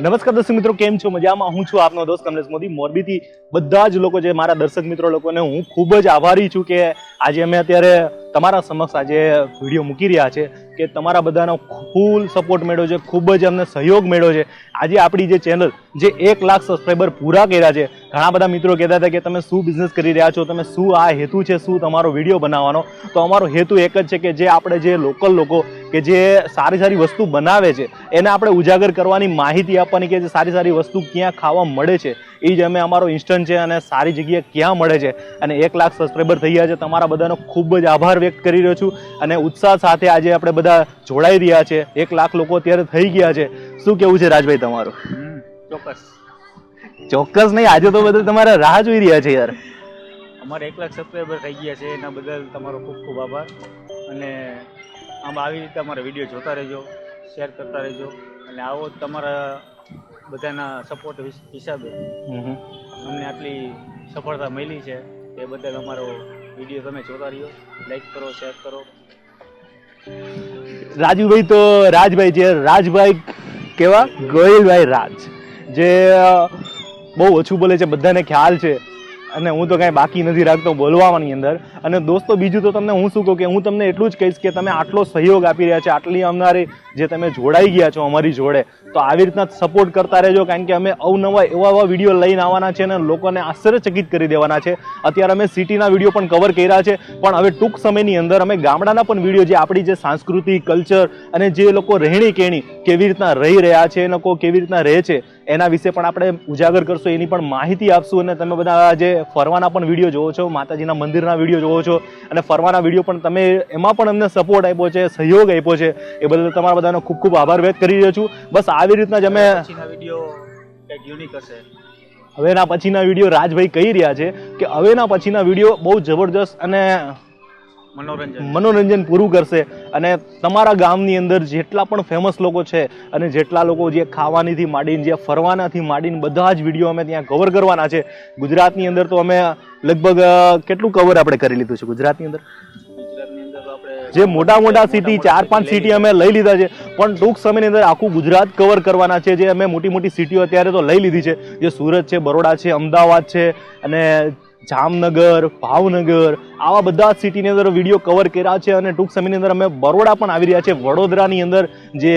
નમસ્કાર દર્શક મિત્રો, કેમ છો? મજામાં હું છું આપનો દોસ્ત કમલેશ મોદી. મોરબીથી બધા જ લોકો જે મારા દર્શક મિત્રો લોકોને હું ખૂબ જ આભારી છું કે આજે અમે અત્યારે તમારા સમક્ષ આજે વીડિયો મૂકી રહ્યા છે કે તમારા બધાનો ફૂલ સપોર્ટ મેળવ્યો છે, ખૂબ જ અમને સહયોગ મેળ્યો છે. આજે આપણી જે ચેનલ જે એક લાખ સબસ્ક્રાઈબર પૂરા કર્યા છે, ઘણા બધા મિત્રો કહેતા હતા કે તમે શું બિઝનેસ કરી રહ્યા છો, તમે શું આ હેતુ છે, શું તમારો વીડિયો બનાવવાનો? તો અમારો હેતુ એક જ છે કે જે આપણે જે લોકલ લોકો કે જે સારી સારી વસ્તુ બનાવે છે, એને આપણે ઉજાગર કરવાની માહિતી આપવાની કે જે સારી સારી વસ્તુ ક્યાં ખાવા મળે છે. એ જ અમે અમારો ઇન્સ્ટન્ટ છે અને સારી જગ્યાએ ક્યાં મળે છે. અને એક લાખ સબસ્ક્રાઈબર થઈ ગયા છે. તમારા બધાનો ખૂબ જ આભાર વ્યક્ત કરી રહ્યો છું. અને ઉત્સાહ સાથે આજે આપણે બધા જોડાઈ રહ્યા છે. એક લાખ લોકો અત્યારે થઈ ગયા છે. શું કેવું છે રાજભાઈ તમારું? ચોક્કસ. ચોક્કસ નહીં આજે તો બધા તમારા રાહ જોઈ રહ્યા છે યાર. અમારે એક લાખ સબસ્ક્રાઈબર થઈ ગયા છે. એના બદલ તમારો ખૂબ ખૂબ આભાર. અને આમ આવી રીતે અમારા વીડિયો જોતા રહેજો શેર કરતા રહેજો. અને આવો તમારા બધાના સપોર્ટ હિસાબે અમને આટલી સફળતા મળી છે. એ બદલ અમારો વીડિયો તમે જોતા રહ્યો. લાઈક કરો શેર કરો. રાજુભાઈ તો રાજભાઈ જે રાજભાઈ કેવા? ગોયલભાઈ રાજ. જે બહુ ઓછું બોલે છે બધાને ખ્યાલ છે. અને હું તો કાંઈ બાકી નથી રાખતો બોલવાની અંદર. અને દોસ્તો બીજું તો તમને હું શું કહું કે હું તમને એટલું જ કહીશ કે તમે આટલો સહયોગ આપી રહ્યા છો. આટલી અમારી જે તમે જોડાઈ ગયા છો અમારી જોડે, તો આવી રીતના સપોર્ટ કરતા રહેજો, કારણ કે અમે અવનવા એવા એવા વીડિયો લઈને આવવાના છે અને લોકોને આશ્ચર્યચકિત કરી દેવાના છે. અત્યારે અમે સિટીના વીડિયો પણ કવર કર્યા છે, પણ હવે ટૂંક સમયની અંદર અમે ગામડાના પણ વીડિયો જે આપણી જે સંસ્કૃતિ કલ્ચર અને જે લોકો રહેણી કેણી કેવી રીતના રહી રહ્યા છે એ લોકો કેવી રીતના રહે છે, એના વિશે પણ આપણે ઉજાગર કરશું, એની પણ માહિતી આપશું અને તમે બધા જે ફરવાના પણ વીડિયો જોવો છો, માતાજીના મંદિરના વીડિયો જોવો છો, અને ફરવાના વીડિયો પણ તમે એમાં પણ અમને સપોર્ટ આપ્યો છે, સહયોગ આપ્યો છે, એ બદલ તમારા બધાનો ખૂબ ખૂબ આભાર વ્યક્ત કરી રહ્યો છું. બસ આવી રીતના જ અમે યુનિક હશે. હવેના પછીના વીડિયો રાજભાઈ કહી રહ્યા છે કે હવેના પછીના વીડિયો બહુ જબરજસ્ત અને મનોરંજન. મનોરંજન પૂરું કરશે. અને તમારા ગામની અંદર જેટલા પણ ફેમસ લોકો છે અને જેટલા લોકો જે ખાવાનીથી માંડીને જે ફરવાનાથી માંડીને બધા જ વીડિયો અમે ત્યાં કવર કરવાના છે. ગુજરાતની અંદર તો અમે લગભગ કેટલું કવર આપણે કરી લીધું છે ગુજરાતની અંદર? જે મોટા મોટા સિટી ચાર પાંચ સિટી અમે લઈ લીધા છે. પણ ટૂંક સમયની અંદર આખું ગુજરાત કવર કરવાના છે. જે અમે મોટી મોટી સિટીઓ અત્યારે તો લઈ લીધી છે. જે સુરત છે, બરોડા છે, અમદાવાદ છે, અને જામનગર ભાવનગર આવા બધા સિટીની અંદર વીડિયો કવર કર્યા છે અને ટૂંક સમયની અંદર અમે બરોડા પણ આવી રહ્યા છે. વડોદરાની અંદર જે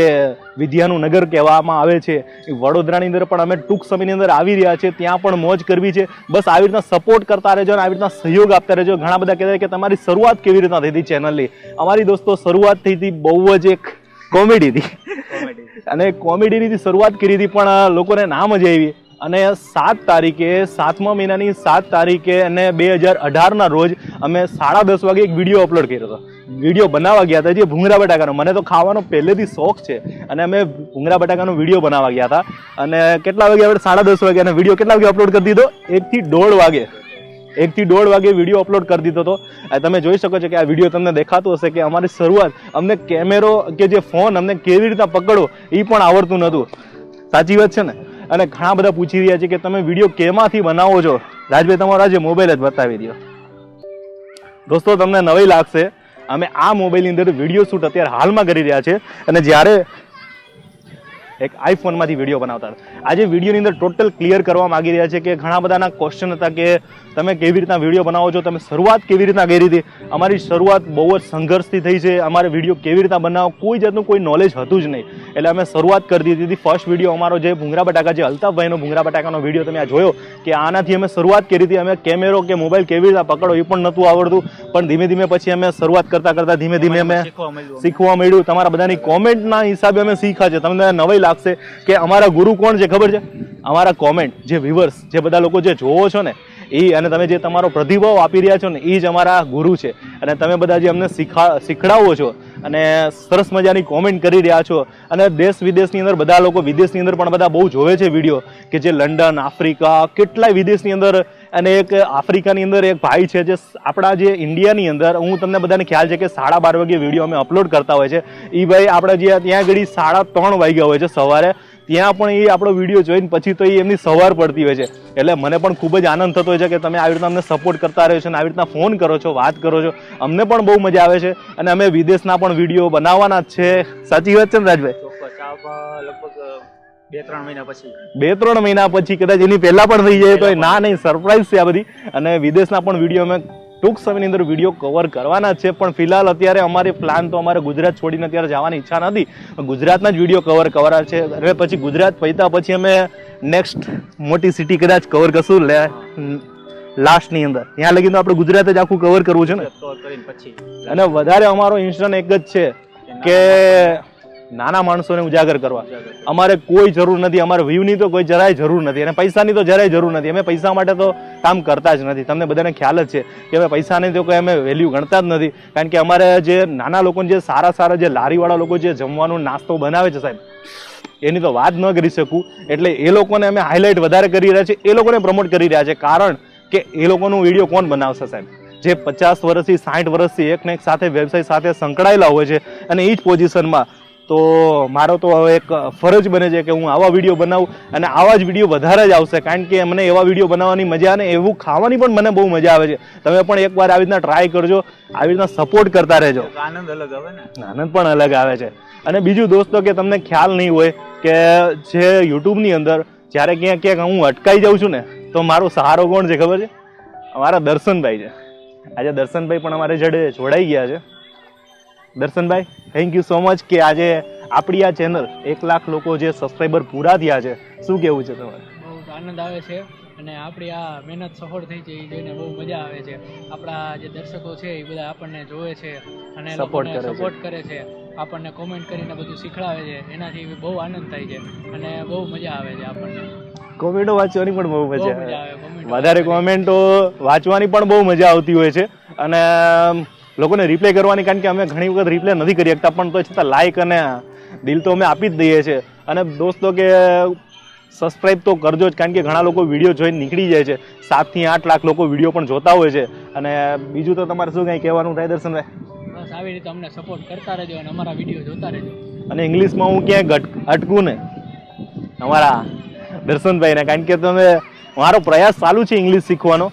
વિદ્યાનું નગર કહેવામાં આવે છે એ વડોદરાની અંદર પણ અમે ટૂંક સમયની અંદર આવી રહ્યા છે. ત્યાં પણ મોજ કરવી છે. બસ આવી રીતના સપોર્ટ કરતા રહેજો અને આવી રીતના સહયોગ આપતા રહેજો. ઘણા બધા કહેતા કે તમારી શરૂઆત કેવી રીતના થઈ હતી ચેનલની અમારી દોસ્તો શરૂઆત થઈ હતી બહુ જ એક કોમેડીથી કોમેડી અને કોમેડીની શરૂઆત કરી હતી પણ લોકોને નામ જ આવી. અને સાત તારીખે, સાતમા મહિનાની સાત તારીખે અને બે હજાર અઢારના રોજ અમે સાડા દસ વાગે એક વીડિયો અપલોડ કર્યો હતો. વીડિયો બનાવવા ગયા હતા જે ભૂંગરા બટાકાનો. મને તો ખાવાનો પહેલેથી શોખ છે અને અમે ભૂંગરા બટાકાનો વીડિયો બનાવવા ગયા હતા. અને કેટલા વાગે આપણે સાડા દસ વાગે અને વીડિયો કેટલા વાગે અપલોડ કરી દીધો? એકથી દોઢ વાગે. એકથી દોઢ વાગે વીડિયો અપલોડ કરી દીધો હતો. તમે જોઈ શકો છો કે આ વીડિયો તમને દેખાતો હશે કે અમારી શરૂઆત, અમને કેમેરો કે જે ફોન અમને કેવી રીતના પકડવો એ પણ આવડતું નહોતું સાચી વાત છે ને? અને ઘણા બધા પૂછી રહ્યા છે કે તમે વીડિયો કેમાંથી બનાવો છો? રાજભાઈ, તમારો આજે મોબાઈલ જ બતાવી દો દોસ્તો, તમને નવી લાગશે. અમે આ મોબાઈલની અંદર વીડિયો શૂટ અત્યારે હાલમાં કરી રહ્યા છે. અને જ્યારે એક આઈફોનમાંથી વીડિયો બનાવતા હતા. આજે વિડીયોની અંદર ટોટલ ક્લિયર કરવા માંગી રહ્યા છે કે ઘણા બધાના ક્વેશ્ચન હતા કે તમે કેવી રીતના વીડિયો બનાવો છો તમે શરૂઆત કેવી રીતના કરી હતી? અમારી શરૂઆત બહુ જ સંઘર્ષથી થઈ છે. અમારે વીડિયો કેવી રીતના બનાવો કોઈ જાતનું કોઈ નોલેજ હતું જ નહીં. એટલે અમે શરૂઆત કરી દીધી હતી. ફર્સ્ટ વીડિયો અમારો જે ભૂંગરા બટાકા જે અલ્તાફભાઈનો ભૂંગરા બટાકાનો વીડિયો તમે આ જોયો કે આનાથી અમે શરૂઆત કરી હતી. અમે કેમેરો કે મોબાઈલ કેવી રીતના પકડો એ પણ નહોતું આવડતું. પણ ધીમે ધીમે પછી અમે શરૂઆત કરતા કરતા ધીમે ધીમે અમે શીખવા મળ્યું શીખવા મળ્યું. તમારા બધાની કોમેન્ટના હિસાબે અમે શીખ્યા છે. તમને નવાઈ લાગશે કે અમારા ગુરુ કોણ છે, ખબર છે? અમારા કોમેન્ટ જે વ્યુઅર્સ જે બધા લોકો જે જોવો છો ને એ અને તમે જે તમારો પ્રતિભાવ આપી રહ્યા છો ને એ જ અમારા ગુરુ છે. અને તમે બધા જે અમને શીખા, શીખડાવો છો અને સરસ મજાની કોમેન્ટ કરી રહ્યા છો અને દેશ વિદેશની અંદર બધા લોકો વિદેશની અંદર પણ બધા બહુ જોવે છે વીડિયો કે જે લંડન, આફ્રિકા, કેટલાય વિદેશની અંદર અને એક આફ્રિકાની અંદર એક ભાઈ છે જે આપણા જે ઇન્ડિયાની અંદર, હું તમને બધાને ખ્યાલ છે કે સાડા બાર વાગે વીડિયો અમે અપલોડ કરતા હોય છે. એ ભાઈ આપણે જે ત્યાં આગળ સાડા ત્રણ વાગ્યા હોય છે સવારે. ત્યાં પણ એ આપણો વીડિયો જોઈને પછી તો એ એમની સવાર પડતી હોય છે. એટલે મને પણ ખૂબ જ આનંદ થતો હોય છે કે તમે આવી રીતના અમને સપોર્ટ કરતા રહ્યો છો અને આવી રીતના ફોન કરો છો, વાત કરો છો. અમને પણ બહુ મજા આવે છે અને અમે વિદેશના પણ વીડિયો બનાવવાના જ છે. સાચી વાત છે ને રાજભાઈ? લગભગ બે ત્રણ મહિના પછી. બે ત્રણ મહિના પછી કદાચ એની પહેલા પણ થઈ જાય તો ના નહીં સરપ્રાઈઝ છે આ બધી. અને વિદેશના પણ વીડિયો અમે ટૂંક સમયની અંદર વીડિયો કવર કરવાના છે. પણ ફિલહાલ અત્યારે અમારી પ્લાન તો અમારે ગુજરાત છોડીને અત્યારે જવાની ઈચ્છા નથી. ગુજરાતના જ વીડિયો કવર કરવા છે. અને પછી ગુજરાત પૈતા પછી અમે નેક્સ્ટ મોટી સિટી કદાચ કવર કરશું લે લાસ્ટની અંદર. ત્યાં લગી તો આપણે ગુજરાત જ આખું કવર કરવું છે ને. પછી. અને વધારે અમારો ઇન્સ્ટન્ટ એક જ છે કે નાના માણસોને ઉજાગર કરવા. અમારે કોઈ જરૂર નથી, અમારે વ્યૂની તો કોઈ જરાય જરૂર નથી, અને પૈસાની તો જરાય જરૂર નથી. અમે પૈસા માટે તો કામ કરતા જ નથી. તમને બધાને ખ્યાલ જ છે કે અમે પૈસાની તો કોઈ અમે વેલ્યુ ગણતા જ નથી. કારણ કે અમારે જે નાના લોકોને જે સારા સારા જે લારીવાળા લોકો જે જમવાનું નાસ્તો બનાવે છે સાહેબ, એની તો વાત ન કરી શકું. એટલે એ લોકોને અમે હાઇલાઇટ વધારે કરી રહ્યા છીએ એ લોકોને પ્રમોટ કરી રહ્યા છે. કારણ કે એ લોકોનું વીડિયો કોણ બનાવશે સાહેબ? જે પચાસ વર્ષથી સાઠ વર્ષથી એકને એક સાથે વ્યવસાય સાથે સંકળાયેલા હોય છે અને એ જ પોઝિશનમાં તો મારો તો હવે એક ફરજ બને છે કે હું આવા વીડિયો બનાવું અને આવા જ વીડિયો વધારે જ આવશે. કારણ કે મને એવા વીડિયો બનાવવાની મજા અને એવું ખાવાની પણ મને બહુ મજા આવે છે. તમે પણ એકવાર આવી રીતના ટ્રાય કરજો. આવી રીતના સપોર્ટ કરતા રહેજો. આનંદ અલગ આવે ને. આનંદ પણ અલગ આવે છે. અને બીજું દોસ્તો કે તમને ખ્યાલ નહીં હોય કે જે યુટ્યુબની અંદર જ્યારે ક્યાંક ક્યાંક હું અટકાઈ જાઉં છું ને તો મારો સહારો કોણ છે ખબર છે? અમારા દર્શનભાઈ છે. આજે દર્શનભાઈ પણ અમારે જડે જોડાઈ ગયા છે. Darshanbhai thank you so much કે આજે આપણી આ ચેનલ એક લાખ લોકો જે સબસ્ક્રાઈબર પૂરા થયા છે. શું કેવું છે તમારે? બહુ આનંદ આવે છે અને આપણી આ મહેનત સફળ થઈ છે એ જોઈને બહુ મજા આવે છે. આપણા જે દર્શકો છે એ બધા આપણને જોવે છે અને. સપોર્ટ કરે છે. આપણને કોમેન્ટ કરીને બધું શીખડાવે છે. એનાથી બહુ આનંદ થાય છે અને બહુ મજા આવે છે આપણને. કોમેન્ટો વાંચવાની પણ બહુ મજા આવે. વધારે કોમેન્ટો વાંચવાની પણ બહુ મજા આવતી હોય છે. અને લોકોને રિપ્લે કરવાની કારણ કે અમે ઘણી વખત રિપ્લે નથી કરી શકતા પણ તો છતાં લાઈક અને દિલ તો અમે આપી જ દઈએ છીએ. અને દોસ્તો કે સબસ્ક્રાઈબ તો કરજો જ કારણ કે ઘણા લોકો વીડિયો જોઈને નીકળી જાય છે. સાતથી આઠ લાખ લોકો વીડિયો પણ જોતા હોય છે. અને બીજું તો તમારે શું કંઈ કહેવાનું થાય દર્શનભાઈ બસ આવી રીતે અમને સપોર્ટ કરતા રહેજો અને અમારા વીડિયો જોતા રહેજો. અને ઇંગ્લિશમાં હું ક્યાંય અટકું ને અમારા દર્શનભાઈને કારણ કે તમે મારો પ્રયાસ ચાલુ છે ઇંગ્લિશ શીખવાનો.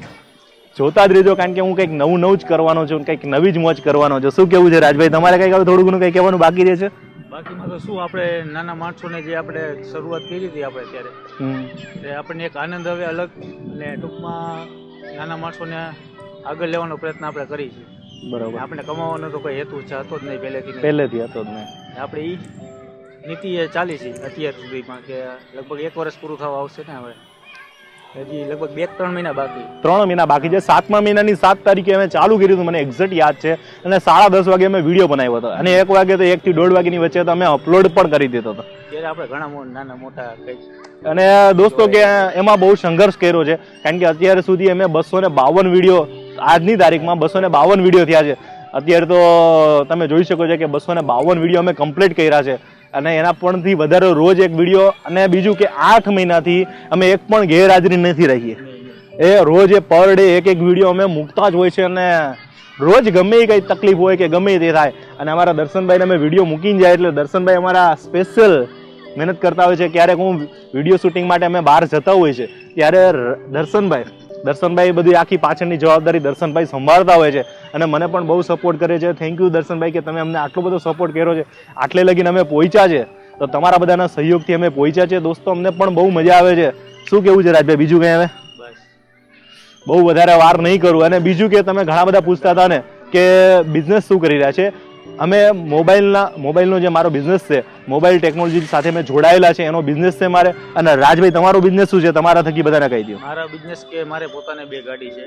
જોતા જ રહેજો કારણ કે હું કંઈક નવું નવું જ કરવાનો છું કંઈક નવી જ મોજ કરવાનો છું. શું કેવું છે રાજભાઈ? તમારે કંઈક હવે થોડું ઘણું કંઈ કહેવાનું બાકી રહે છે? બાકીમાં તો શું આપણે નાના માણસોને જે આપણે શરૂઆત કરી હતી આપણે ત્યારે. તે આપણને એક આનંદ હવે અલગ અને ટૂંકમાં નાના માણસોને આગળ લેવાનો પ્રયત્ન આપણે કરી છીએ બરાબર. આપણે કમાવાનો તો કોઈ હેતુ છે હતો જ નહીં પહેલેથી પહેલેથી હતો જ નહીં. આપણે એ નીતિ એ ચાલી છે અત્યાર સુધીમાં કે લગભગ એક વર્ષ પૂરું થવા આવશે ને હવે. હજી લગભગ બે ત્રણ મહિના બાકી. ત્રણ મહિના બાકી છે. સાતમા મહિનાની સાત તારીખે અમે ચાલુ કર્યું હતું. મને એક્ઝેક્ટ યાદ છે. અને સાડા દસ વાગે અમે વીડિયો બનાવ્યો હતો. અને એક વાગે તો એકથી દોઢ વાગ્યાની વચ્ચે તો અમે અપલોડ પણ કરી દીધો હતો. ત્યારે આપણે ઘણા નાના મોટા કઈ અને દોસ્તો કે એમાં બહુ સંઘર્ષ કર્યો છે. કારણ કે અત્યાર સુધી અમે બસો ને બાવન વીડિયો આજની તારીખમાં બસો ને બાવન વીડિયો થયા છે. અત્યારે તો તમે જોઈ શકો છો કે બસો ને બાવન વીડિયો અમે કમ્પ્લીટ કર્યા છે. અને એના પણથી વધારે રોજ એક વીડિયો અને બીજું કે આઠ મહિનાથી અમે એક પણ ગેરહાજરી નથી રહીએ એ રોજ એ પર ડે એક એક વીડિયો અમે મૂકતા જ હોય છે અને રોજ ગમે એ કંઈ તકલીફ હોય કે ગમે તે થાય. અને અમારા દર્શનભાઈને અમે વીડિયો મૂકીને જાય એટલે દર્શનભાઈ અમારા સ્પેશિયલ મહેનત કરતા હોય છે. ક્યારેક હું વીડિયો શૂટિંગ માટે અમે બહાર જતા હોય છે. ત્યારે દર્શનભાઈ દર્શનભાઈ બધી આખી પાછળની જવાબદારી દર્શનભાઈ સંભાળતા હોય છે અને મને પણ બહુ સપોર્ટ કરે છે. થેન્ક યુ દર્શનભાઈ કે તમે અમને આટલો બધો સપોર્ટ કર્યો છે. આટલે લગીને અમે પહોંચ્યા છે. તો તમારા બધાના સહયોગથી અમે પહોંચ્યા છે. દોસ્તો અમને પણ બહુ મજા આવે છે. શું કેવું છે રાજભાઈ? બીજું કંઈ હવે? બહુ વધારે વાર નહીં કરું. અને બીજું કે તમે ઘણા બધા પૂછતા હતા ને કે બિઝનેસ શું કરી રહ્યા છે? અમે મોબાઈલના મોબાઈલનો જે મારો બિઝનેસ છે મોબાઈલ ટેકનોલોજી સાથે મેં જોડાયેલા છે એનો બિઝનેસ છે મારે. અને રાજભાઈ તમારો બિઝનેસ શું છે? તમારા થકી બધાને કહી દો મારા બિઝનેસ કે મારે પોતાને બે ગાડી છે.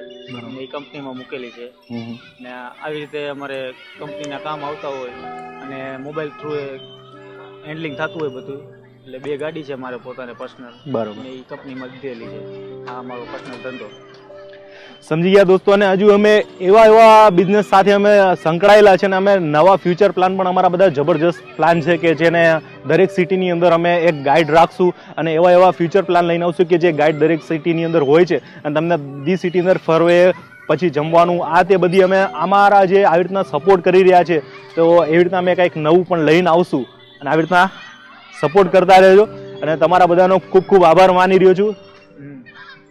એ કંપનીમાં મૂકેલી છે. ને આવી રીતે અમારે કંપનીના કામ આવતા હોય અને મોબાઈલ થ્રુ હેન્ડલિંગ થતું હોય બધું એટલે બે ગાડી છે મારે પોતાને પર્સનલ બરોબર. એ કંપનીમાં દીધેલી છે. આ અમારો પર્સનલ ધંધો. સમજી ગયા દોસ્તો, અને હજુ અમે એવા એવા બિઝનેસ સાથે અમે સંકળાયેલા છે અને અમે નવા ફ્યુચર પ્લાન પણ અમારા બધા જબરજસ્ત પ્લાન છે કે જેને દરેક સિટીની અંદર અમે એક ગાઈડ રાખશું અને એવા એવા ફ્યુચર પ્લાન લઈને આવશું કે જે ગાઈડ દરેક સિટીની અંદર હોય છે. અને તમને દી સિટી અંદર ફરવે, પછી જમવાનું, આ તે બધી અમે અમારા જે આવી રીતના સપોર્ટ કરી રહ્યા છે, તો એવી રીતના અમે કંઈક નવું પણ લઈને આવશું. અને આવી રીતના સપોર્ટ કરતા રહેજો. અને તમારા બધાનો ખૂબ ખૂબ આભાર, માની રહ્યો છું.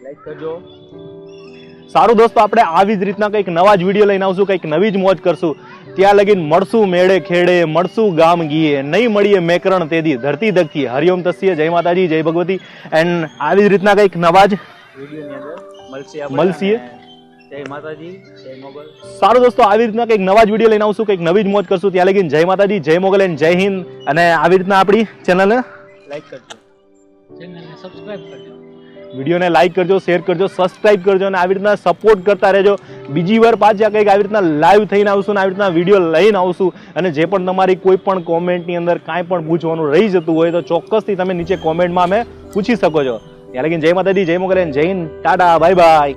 લાઈક કરજો. સારું દોસ્તો આપણે આવી જ રીતના કંઈક નવા જ વીડિયો લઈને આવશું કંઈક નવી જ મોજ કરશું. ત્યાં લગીન મળશું મેળે ખેડે મળશું ગામ ગીએ. નહીં મળીએ મેકરણ તેદી ધરતી ધકતી હરિઓમ તસ્ય જય માતાજી જય ભગવતી. એન્ડ આવી જ રીતના કંઈક નવા જ મળશે જય માતાજી જય મોગલ. સારું દોસ્તો આવી રીતના કંઈક નવા જ વીડિયો લઈને આવશું કંઈક નવી જ મોજ કરશું. ત્યાં લગીન જય માતાજી જય મોગલ એન્ડ જય હિન્દ. અને આવી રીતના આપણી ચેનલને લાઈક કરજો. ચેનલને સબસ્ક્રાઇબ કરજો. વિડીયોને લાઇક કરજો શેર કરજો સબસ્ક્રાઇબ કરજો અને આવી રીતના સપોર્ટ કરતા રહેજો. બીજી વાર પાછા કંઈક આવી રીતના લાઈવ થઈને આવશું અને આવી રીતના વીડિયો લઈને આવશું અને જે પણ તમારી કોઈ પણ કોમેન્ટની અંદર કાંઈ પણ પૂછવાનું રહી જતું હોય તો ચોક્કસથી તમે નીચે કોમેન્ટમાં અમે પૂછી શકો છો. ત્યાં લગીને જય માતાજી, જય મોગલ જય હિન્દ, ટાટા બાય બાય